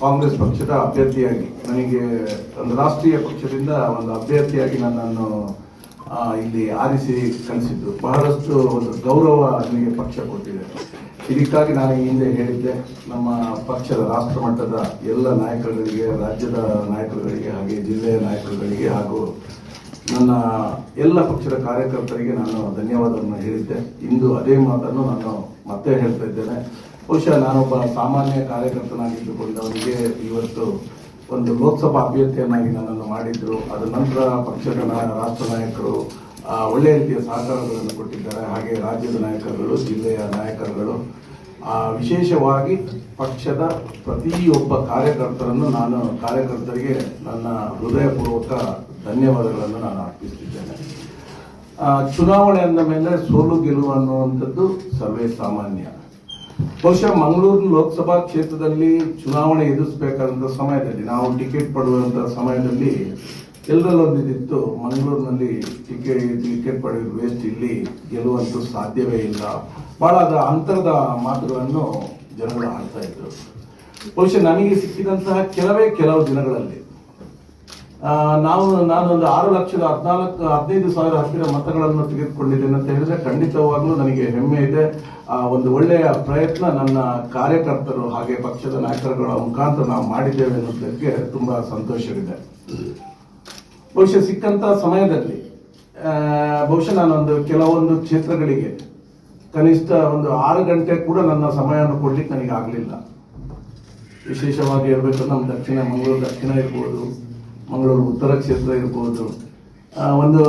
ಕಾಂಗ್ರೆಸ್ ಪಕ್ಷದ ಅಭ್ಯರ್ಥಿಯಾಗಿ, ನನಗೆ ಒಂದು ರಾಷ್ಟ್ರೀಯ ಪಕ್ಷದಿಂದ ಒಂದು ಅಭ್ಯರ್ಥಿಯಾಗಿ ನನ್ನನ್ನು ಇಲ್ಲಿ ಆರಿಸಿ ಕಳಿಸಿದ್ದು. ಬಹಳಷ್ಟು ಒಂದು ಗೌರವ ನನಗೆ ಪಕ್ಷ ಕೊಟ್ಟಿದೆ. ಇದಕ್ಕಾಗಿ ನಾನು ಹಿಂದೆ ಹೇಳಿದ್ದೆ, ನಮ್ಮ ಪಕ್ಷದ ರಾಷ್ಟ್ರ ಮಟ್ಟದ ಎಲ್ಲ ನಾಯಕರುಗಳಿಗೆ, ರಾಜ್ಯದ ನಾಯಕರುಗಳಿಗೆ, ಹಾಗೆ ಜಿಲ್ಲೆಯ ನಾಯಕರುಗಳಿಗೆ ಹಾಗೂ ನನ್ನ ಎಲ್ಲ ಪಕ್ಷದ ಕಾರ್ಯಕರ್ತರಿಗೆ ನಾನು ಧನ್ಯವಾದವನ್ನು ಹೇಳಿದ್ದೆ. ಇಂದು ಅದೇ ಮಾತನ್ನು ನಾನು ಮತ್ತೆ ಹೇಳ್ತಾ ಇದ್ದೇನೆ. ಬಹುಶಃ ನಾನೊಬ್ಬ ಸಾಮಾನ್ಯ ಕಾರ್ಯಕರ್ತನಾಗಿದ್ದುಕೊಂಡವರಿಗೆ ಇವತ್ತು ಒಂದು ಲೋಕಸಭಾ ಅಭ್ಯರ್ಥಿಯನ್ನಾಗಿ ನನ್ನನ್ನು ಮಾಡಿದ್ರು. ಅದ ನಂತರ ಪಕ್ಷದ ರಾಷ್ಟ್ರ ನಾಯಕರು ಒಳ್ಳೆಯ ರೀತಿಯ ಸಹಕಾರಗಳನ್ನು ಕೊಟ್ಟಿದ್ದಾರೆ. ಹಾಗೆ ರಾಜ್ಯದ ನಾಯಕರುಗಳು, ಜಿಲ್ಲೆಯ ನಾಯಕರುಗಳು. ವಿಶೇಷವಾಗಿ ಪಕ್ಷದ ಪ್ರತಿಯೊಬ್ಬ ಕಾರ್ಯಕರ್ತರನ್ನು ನಾನು ಕಾರ್ಯಕರ್ತರಿಗೆ ನನ್ನ ಹೃದಯಪೂರ್ವಕ ಧನ್ಯವಾದಗಳನ್ನು ನಾನು ಅರ್ಪಿಸುತ್ತಿದ್ದೇನೆ ಚುನಾವಣೆ ಅಂದ ಮೇಲೆ ಸೋಲು ಗೆಲುವು ಅನ್ನುವಂಥದ್ದು ಸರ್ವೇ ಸಾಮಾನ್ಯ. ಬಹುಶಃ ಮಂಗಳೂರು ಲೋಕಸಭಾ ಕ್ಷೇತ್ರದಲ್ಲಿ ಚುನಾವಣೆ ಎದುರಿಸಬೇಕಾದಂಥ ಸಮಯದಲ್ಲಿ, ನಾವು ಟಿಕೆಟ್ ಪಡೆಯುವಂಥ ಸಮಯದಲ್ಲಿ ಎಲ್ಲರಲ್ಲೊಂದಿತ್ತು ಮಂಗಳೂರಿನಲ್ಲಿ ಟಿಕೆಟ್ ಟಿಕೆಟ್ ಪಡೆಯುವ ವೇಸ್ಟ್ ಇಲ್ಲಿ ಗೆಲ್ಲುವಂತೂ ಸಾಧ್ಯವೇ ಇಲ್ಲ. ಬಹಳ ಅದರ ಅಂತರದ ಮಾತುಗಳನ್ನು ಜನಗಳು ಆಡ್ತಾ ಇದ್ರು ಬಹುಶಃ ನನಗೆ ಸಿಕ್ಕಿದಂತಹ ಕೆಲವೇ ಕೆಲವು ದಿನಗಳಲ್ಲಿ ನಾವು ನಾನೊಂದು ಆರು ಲಕ್ಷದ ಹದಿನಾಲ್ಕು ಹದಿನೈದು ಸಾವಿರ ಹತ್ತಿರ ಮತಗಳನ್ನು ತೆಗೆದುಕೊಂಡಿದ್ದೇನೆ ಅಂತ ಹೇಳಿದ್ರೆ ಖಂಡಿತವಾಗ್ಲೂ ನನಗೆ ಹೆಮ್ಮೆ ಇದೆ. ಆ, ಒಂದು ಒಳ್ಳೆಯ ಪ್ರಯತ್ನ ನನ್ನ ಕಾರ್ಯಕರ್ತರು ಹಾಗೆ ಪಕ್ಷದ ನಾಯಕರುಗಳ ಮುಖಾಂತರ ನಾವು ಮಾಡಿದ್ದೇವೆ ಅನ್ನೋದಕ್ಕೆ ತುಂಬಾ ಸಂತೋಷವಿದೆ. ಬಹುಶಃ ಸಿಕ್ಕಂತ ಸಮಯದಲ್ಲಿ ಬಹುಶಃ ನಾನೊಂದು ಕೆಲವೊಂದು ಕ್ಷೇತ್ರಗಳಿಗೆ ಕನಿಷ್ಠ ಒಂದು ಆರು ಗಂಟೆ ಕೂಡ ನನ್ನ ಸಮಯವನ್ನು ಕೊಡ್ಲಿಕ್ಕೆ ನನಗೆ ಆಗಲಿಲ್ಲ ವಿಶೇಷವಾಗಿ ಹೇಳ್ಬೇಕು ನಮ್ಮ ದಕ್ಷಿಣ ಮಂಗಳೂರು ದಕ್ಷಿಣ ಇರ್ಬೋದು ಮಂಗಳೂರು ಉತ್ತರ ಕ್ಷೇತ್ರ ಇರ್ಬೋದು. ಒಂದು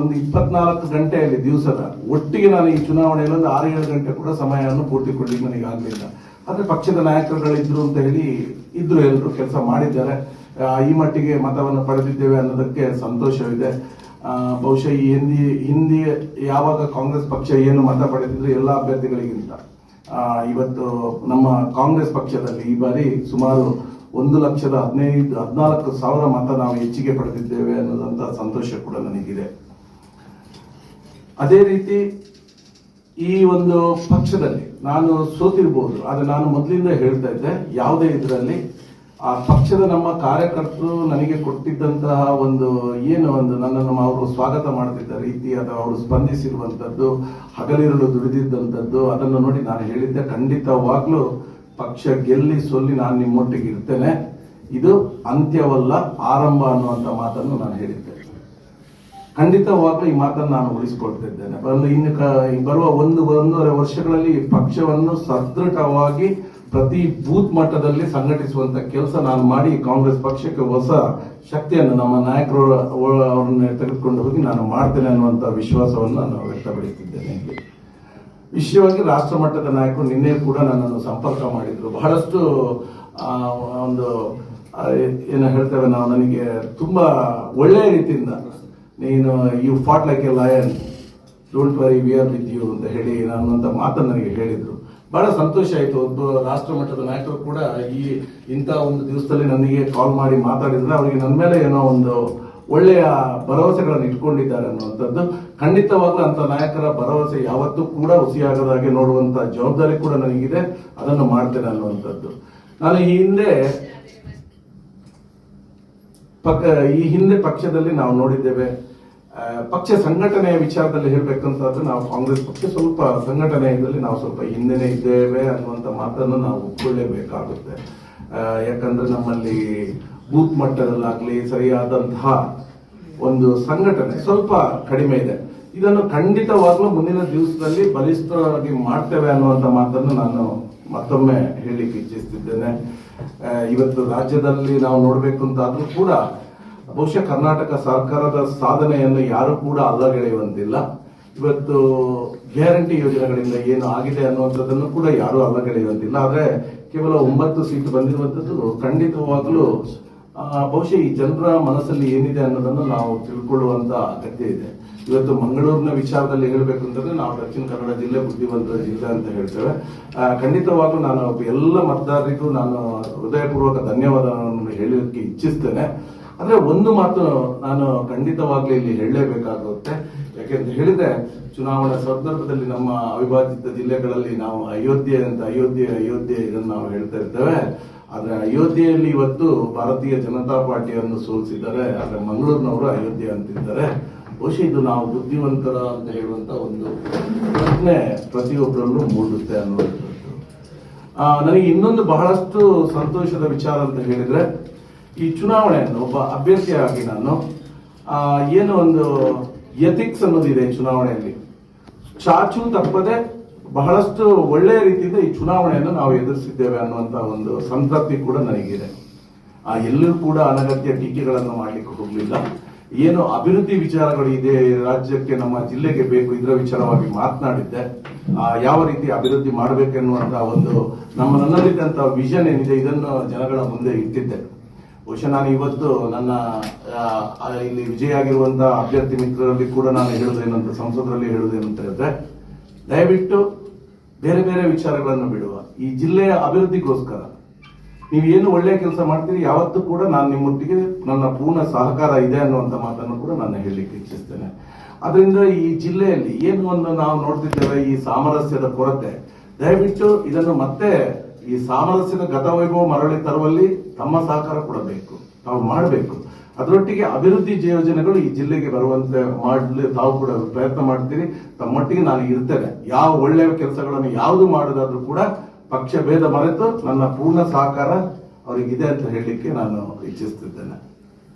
ಒಂದು ಇಪ್ಪತ್ನಾಲ್ಕು ಗಂಟೆಯಲ್ಲಿ ದಿವಸದ ಒಟ್ಟಿಗೆ ನಾನು ಈ ಚುನಾವಣೆಯಲ್ಲಿ ಒಂದು ಆರು, ಏಳು ಗಂಟೆ ಕೂಡ ಸಮಯವನ್ನು ಪೂರ್ತಿ ಕೊಡ್ಲಿಕ್ಕೆ ನನಗೆ ಆಗಲಿಲ್ಲ. ಆದರೆ ಪಕ್ಷದ ನಾಯಕರುಗಳಿದ್ರು ಅಂತ ಹೇಳಿ ಇದ್ರು ಎಲ್ಲರೂ ಕೆಲಸ ಮಾಡಿದ್ದಾರೆ. ಈ ಮಟ್ಟಿಗೆ ಮತವನ್ನು ಪಡೆದಿದ್ದೇವೆ ಅನ್ನೋದಕ್ಕೆ ಸಂತೋಷವಿದೆ. ಬಹುಶಃ ಈ ಹಿಂದಿ ಹಿಂದಿ, ಯಾವಾಗ ಕಾಂಗ್ರೆಸ್ ಪಕ್ಷ ಏನು ಮತ ಪಡೆದಿದ್ರು ಎಲ್ಲ ಅಭ್ಯರ್ಥಿಗಳಿಗಿಂತ. ಇವತ್ತು ನಮ್ಮ ಕಾಂಗ್ರೆಸ್ ಪಕ್ಷದಲ್ಲಿ ಈ ಬಾರಿ ಸುಮಾರು ಒಂದು ಲಕ್ಷದ ಹದಿನೈದು, ಹದಿನಾಲ್ಕು ಸಾವಿರ ಮತ ನಾವು ಹೆಚ್ಚಿಗೆ ಪಡೆದಿದ್ದೇವೆ ಅನ್ನೋದಂತ ಸಂತೋಷ ಕೂಡ ನನಗಿದೆ. ಅದೇ ರೀತಿ ಈ ಒಂದು ಪಕ್ಷದಲ್ಲಿ ನಾನು ಸೋತಿರ್ಬೋದು, ಆದ್ರೆ ನಾನು ಮೊದಲಿಂದ ಹೇಳ್ತಾ ಇದ್ದೆ, ಯಾವುದೇ ಇದರಲ್ಲಿ ಆ ಪಕ್ಷದ ನಮ್ಮ ಕಾರ್ಯಕರ್ತರು ನನಗೆ ಕೊಟ್ಟಿದ್ದಂತಹ ಒಂದು ಏನು ಒಂದು ನನ್ನನ್ನು ಅವರು ಸ್ವಾಗತ ಮಾಡ್ತಿದ್ದ ರೀತಿ ಅಥವಾ ಅವರು ಸ್ಪಂದಿಸಿರುವಂಥದ್ದು, ಹಗಲಿರುಳು ದುಡಿದಿದ್ದಂಥದ್ದು, ಅದನ್ನು ನೋಡಿ ನಾನು ಹೇಳಿದ್ದೆ. ಖಂಡಿತವಾಗ್ಲೂ ಪಕ್ಷ ಗೆಲ್ಲಿ ಸೊಲ್ಲಿ ನಾನು ನಿಮ್ಮೊಟ್ಟಿಗೆ ಇರ್ತೇನೆ. ಇದು ಅಂತ್ಯವಲ್ಲ, ಆರಂಭ ಅನ್ನುವಂತ ಮಾತನ್ನು ನಾನು ಹೇಳಿದ್ದೆ. ಖಂಡಿತವಾಗ ಈ ಮಾತನ್ನು ನಾನು ಉಳಿಸಿಕೊಳ್ತಿದ್ದೇನೆ. ಒಂದು ಇನ್ನು ಬರುವ ಒಂದು, ಒಂದೂವರೆ ವರ್ಷಗಳಲ್ಲಿ ಪಕ್ಷವನ್ನು ಸದೃಢವಾಗಿ ಪ್ರತಿ ಬೂತ್ ಮಟ್ಟದಲ್ಲಿ ಸಂಘಟಿಸುವಂತ ಕೆಲಸ ನಾನು ಮಾಡಿ ಕಾಂಗ್ರೆಸ್ ಪಕ್ಷಕ್ಕೆ ಹೊಸ ಶಕ್ತಿಯನ್ನು ನಮ್ಮ ನಾಯಕರು ಅವರನ್ನು ತೆಗೆದುಕೊಂಡು ಹೋಗಿ ನಾನು ಮಾಡ್ತೇನೆ ಅನ್ನುವಂತ ವಿಶ್ವಾಸವನ್ನು ನಾನು ವ್ಯಕ್ತಪಡಿಸಿದ್ದೇನೆ. ವಿಶೇಷವಾಗಿ ರಾಷ್ಟ್ರ ಮಟ್ಟದ ನಾಯಕರು ನಿನ್ನೆ ಕೂಡ ನನ್ನನ್ನು ಸಂಪರ್ಕ ಮಾಡಿದ್ರು. ಬಹಳಷ್ಟು ಒಂದು ಏನು ಹೇಳ್ತೇವೆ ನಾವು, ನನಗೆ ತುಂಬಾ ಒಳ್ಳೆಯ ರೀತಿಯಿಂದ ನೀನು you fought like a lion don't worry we are with you ಅಂತ ಹೇಳಿ ನಾನು ಅಂತ ಮಾತನ್ನು ನನಗೆ ಹೇಳಿದರು. ಬಹಳ ಸಂತೋಷ ಆಯಿತು. ಒಬ್ಬ ರಾಷ್ಟ್ರ ಮಟ್ಟದ ನಾಯಕರು ಕೂಡ ಈ ಇಂಥ ಒಂದು ದಿವಸದಲ್ಲಿ ನನಗೆ ಕಾಲ್ ಮಾಡಿ ಮಾತಾಡಿದರೆ ಅವರಿಗೆ ನನ್ನ ಮೇಲೆ ಏನೋ ಒಂದು ಒಳ್ಳೆಯ ಭರವಸೆಗಳನ್ನು ಇಟ್ಕೊಂಡಿದ್ದಾರೆ ಅನ್ನುವಂಥದ್ದು. ಖಂಡಿತವಾಗ್ಲೂ ಅಂತ ನಾಯಕರ ಭರವಸೆ ಯಾವತ್ತೂ ಕೂಡ ಹುಸಿಯಾಗದ ಹಾಗೆ ನೋಡುವಂತ ಜವಾಬ್ದಾರಿ ಕೂಡ ನನಗಿದೆ. ಅದನ್ನು ಮಾಡ್ತೇನೆ ಅನ್ನುವಂಥದ್ದು. ನಾನು ಈ ಹಿಂದೆ ಪಕ್ಕ ಈ ಹಿಂದೆ ಪಕ್ಷದಲ್ಲಿ ನಾವು ನೋಡಿದ್ದೇವೆ. ಪಕ್ಷ ಸಂಘಟನೆಯ ವಿಚಾರದಲ್ಲಿ ಹೇಳ್ಬೇಕಂತಾದ್ರೆ ನಾವು ಕಾಂಗ್ರೆಸ್ ಪಕ್ಷ ಸ್ವಲ್ಪ ಸಂಘಟನೆಯಲ್ಲಿ ನಾವು ಸ್ವಲ್ಪ ಹಿಂದೆನೆ ಇದ್ದೇವೆ ಅನ್ನುವಂಥ ಮಾತನ್ನು ನಾವು ಒಪ್ಕೊಳ್ಳೇಬೇಕಾಗುತ್ತೆ. ಯಾಕಂದ್ರೆ ನಮ್ಮಲ್ಲಿ ಬೂತ್ ಮಟ್ಟದಲ್ಲಾಗ್ಲಿ ಸರಿಯಾದಂತಹ ಒಂದು ಸಂಘಟನೆ ಸ್ವಲ್ಪ ಕಡಿಮೆ ಇದೆ. ಇದನ್ನು ಖಂಡಿತವಾಗ್ಲೂ ಮುಂದಿನ ದಿವಸದಲ್ಲಿ ಬಲಿಷ್ಠವಾಗಿ ಮಾಡ್ತೇವೆ ಅನ್ನುವಂತ ಮಾತನ್ನು ನಾನು ಮತ್ತೊಮ್ಮೆ ಹೇಳಲಿಕ್ಕೆ ಇಚ್ಛಿಸ್ತಿದ್ದೇನೆ. ಇವತ್ತು ರಾಜ್ಯದಲ್ಲಿ ನಾವು ನೋಡಬೇಕು ಅಂತಾದ್ರೂ ಕೂಡ ಬಹುಶಃ ಕರ್ನಾಟಕ ಸರ್ಕಾರದ ಸಾಧನೆಯನ್ನು ಯಾರು ಕೂಡ ಅಲ್ಲಗೆಳೆಯುವಂತಿಲ್ಲ. ಇವತ್ತು ಗ್ಯಾರಂಟಿ ಯೋಜನೆಗಳಿಂದ ಏನು ಆಗಿದೆ ಅನ್ನುವಂಥದ್ದನ್ನು ಕೂಡ ಯಾರು ಅಲ್ಲಗೆಳೆಯುವಂತಿಲ್ಲ. ಆದ್ರೆ ಕೇವಲ ಒಂಬತ್ತು ಸೀಟ್ ಬಂದಿರುವಂಥದ್ದು ಖಂಡಿತವಾಗ್ಲೂ ಬಹುಶಃ ಈ ಜನರ ಮನಸ್ಸಲ್ಲಿ ಏನಿದೆ ಅನ್ನೋದನ್ನು ನಾವು ತಿಳ್ಕೊಳ್ಳುವಂತ ಅಗತ್ಯ ಇದೆ. ಇವತ್ತು ಮಂಗಳೂರಿನ ವಿಚಾರದಲ್ಲಿ ಹೇಳಬೇಕು ಅಂತಂದ್ರೆ ನಾವು ದಕ್ಷಿಣ ಕನ್ನಡ ಜಿಲ್ಲೆ ಬುದ್ಧಿವಂತ ಜಿಲ್ಲೆ ಅಂತ ಹೇಳ್ತೇವೆ. ಖಂಡಿತವಾಗ್ಲೂ ನಾನು ಎಲ್ಲ ಮತದಾರರಿಗೂ ನಾನು ಹೃದಯಪೂರ್ವಕ ಧನ್ಯವಾದಗಳನ್ನು ಹೇಳಲಿಕ್ಕೆ ಇಚ್ಛಿಸ್ತೇನೆ. ಅಂದ್ರೆ ಒಂದು ಮಾತು ನಾನು ಖಂಡಿತವಾಗ್ಲೂ ಇಲ್ಲಿ ಹೇಳಲೇಬೇಕಾಗುತ್ತೆ. ಯಾಕೆಂತ ಹೇಳಿದ್ರೆ, ಚುನಾವಣಾ ಸಂದರ್ಭದಲ್ಲಿ ನಮ್ಮ ಅವಿಭಾಜಿತ ಜಿಲ್ಲೆಗಳಲ್ಲಿ ನಾವು ಅಯೋಧ್ಯೆ ಅಂತ ಅಯೋಧ್ಯೆ ಅಯೋಧ್ಯೆ ಇದನ್ನು ನಾವು ಹೇಳ್ತಾ ಇರ್ತೇವೆ. ಆದ್ರೆ ಅಯೋಧ್ಯೆಯಲ್ಲಿ ಇವತ್ತು ಭಾರತೀಯ ಜನತಾ ಪಾರ್ಟಿಯನ್ನು ಸೋಲಿಸಿದ್ದಾರೆ. ಆದ್ರೆ ಮಂಗಳೂರಿನವರು ಅಯೋಧ್ಯೆ ಅಂತಿದ್ದಾರೆ. ಬಹುಶಃ ಇದು ನಾವು ಬುದ್ಧಿವಂತರ ಅಂತ ಹೇಳುವಂತ ಒಂದು ಪ್ರಶ್ನೆ ಪ್ರತಿಯೊಬ್ಬರಲ್ಲೂ ಮೂಡುತ್ತೆ ಅನ್ನುವಂಥದ್ದು. ನನಗೆ ಇನ್ನೊಂದು ಬಹಳಷ್ಟು ಸಂತೋಷದ ವಿಚಾರ ಅಂತ ಹೇಳಿದ್ರೆ, ಈ ಚುನಾವಣೆಯನ್ನು ಒಬ್ಬ ಅಭ್ಯರ್ಥಿಯಾಗಿ ನಾನು ಏನು ಒಂದು ಎಥಿಕ್ಸ್ ಅನ್ನೋದಿದೆ ಚುನಾವಣೆಯಲ್ಲಿ. ಚಾಚು ತಪ್ಪದೆ ಬಹಳಷ್ಟು ಒಳ್ಳೆಯ ರೀತಿಯಿಂದ ಈ ಚುನಾವಣೆಯನ್ನು ನಾವು ಎದುರಿಸಿದ್ದೇವೆ ಅನ್ನುವಂತ ಒಂದು ಸಂತೃಪ್ತಿ ಕೂಡ ನನಗಿದೆ. ಆ ಎಲ್ಲರೂ ಕೂಡ ಅನಗತ್ಯ ಟೀಕೆಗಳನ್ನು ಮಾಡಲಿಕ್ಕೆ ಹೋಗಲಿಲ್ಲ. ಏನು ಅಭಿವೃದ್ಧಿ ವಿಚಾರಗಳು ಇದೆ ರಾಜ್ಯಕ್ಕೆ ನಮ್ಮ ಜಿಲ್ಲೆಗೆ ಬೇಕು ಇದರ ವಿಚಾರವಾಗಿ ಮಾತನಾಡಿದ್ದೆ. ಆ, ಯಾವ ರೀತಿ ಅಭಿವೃದ್ಧಿ ಮಾಡಬೇಕೆನ್ನುವಂತಹ ಒಂದು ನಮ್ಮ ನನ್ನಲ್ಲಿದ್ದಂತಹ ವಿಷನ್ ಏನಿದೆ ಇದನ್ನು ಜನಗಳ ಮುಂದೆ ಇಟ್ಟಿದ್ದೆ. ಬಹುಶಃ ನಾನು ಇವತ್ತು ನನ್ನ ಇಲ್ಲಿ ವಿಜಯ ಆಗಿರುವಂತಹ ಅಭ್ಯರ್ಥಿ ಮಿತ್ರರಲ್ಲಿ ಕೂಡ ನಾನು ಹೇಳುದೇನಂತ ಸಂಸದರಲ್ಲಿ ಹೇಳುದೇನಂತ ಹೇಳಿದ್ರೆ, ದಯವಿಟ್ಟು ಬೇರೆ ಬೇರೆ ವಿಚಾರಗಳನ್ನು ಬಿಡುವ. ಈ ಜಿಲ್ಲೆಯ ಅಭಿವೃದ್ಧಿಗೋಸ್ಕರ ನೀವು ಏನು ಒಳ್ಳೆಯ ಕೆಲಸ ಮಾಡ್ತೀರಿ, ಯಾವತ್ತೂ ಕೂಡ ನಾನು ನಿಮ್ಮೊಟ್ಟಿಗೆ ನನ್ನ ಪೂರ್ಣ ಸಹಕಾರ ಇದೆ ಅನ್ನುವಂಥ ಮಾತನ್ನು ಕೂಡ ನಾನು ಹೇಳಲಿಕ್ಕೆ ಇಚ್ಛಿಸ್ತೇನೆ. ಅದರಿಂದ ಈ ಜಿಲ್ಲೆಯಲ್ಲಿ ಏನು ಒಂದು ನಾವು ನೋಡ್ತಿದ್ದೇವೆ, ಈ ಸಾಮರಸ್ಯದ ಕೊರತೆ, ದಯವಿಟ್ಟು ಇದನ್ನು ಮತ್ತೆ ಈ ಸಾಮರಸ್ಯದ ಗತವೈಭವ ಮರಳಿ ತರುವಲ್ಲಿ ತಮ್ಮ ಸಹಕಾರ ಕೊಡಬೇಕು. ತಾವು ಮಾಡಬೇಕು. ಅದರೊಟ್ಟಿಗೆ ಅಭಿವೃದ್ಧಿ ಯೋಜನೆಗಳು ಈ ಜಿಲ್ಲೆಗೆ ಬರುವಂತೆ ಮಾಡಲಿ ತಾವು ಕೂಡ ಪ್ರಯತ್ನ ಮಾಡ್ತೀರಿ. ತಮ್ಮೊಟ್ಟಿಗೆ ನಾನು ಇರ್ತೇನೆ. ಯಾವ ಒಳ್ಳೆಯ ಕೆಲಸಗಳನ್ನು ಯಾವುದು ಮಾಡೋದಾದ್ರೂ ಕೂಡ ಪಕ್ಷ ಭೇದ ಮರೆತು ನನ್ನ ಪೂರ್ಣ ಸಹಕಾರ ಅವರಿಗಿದೆ ಅಂತ ಹೇಳಲಿಕ್ಕೆ ನಾನು ಇಚ್ಛಿಸ್ತಿದ್ದೇನೆ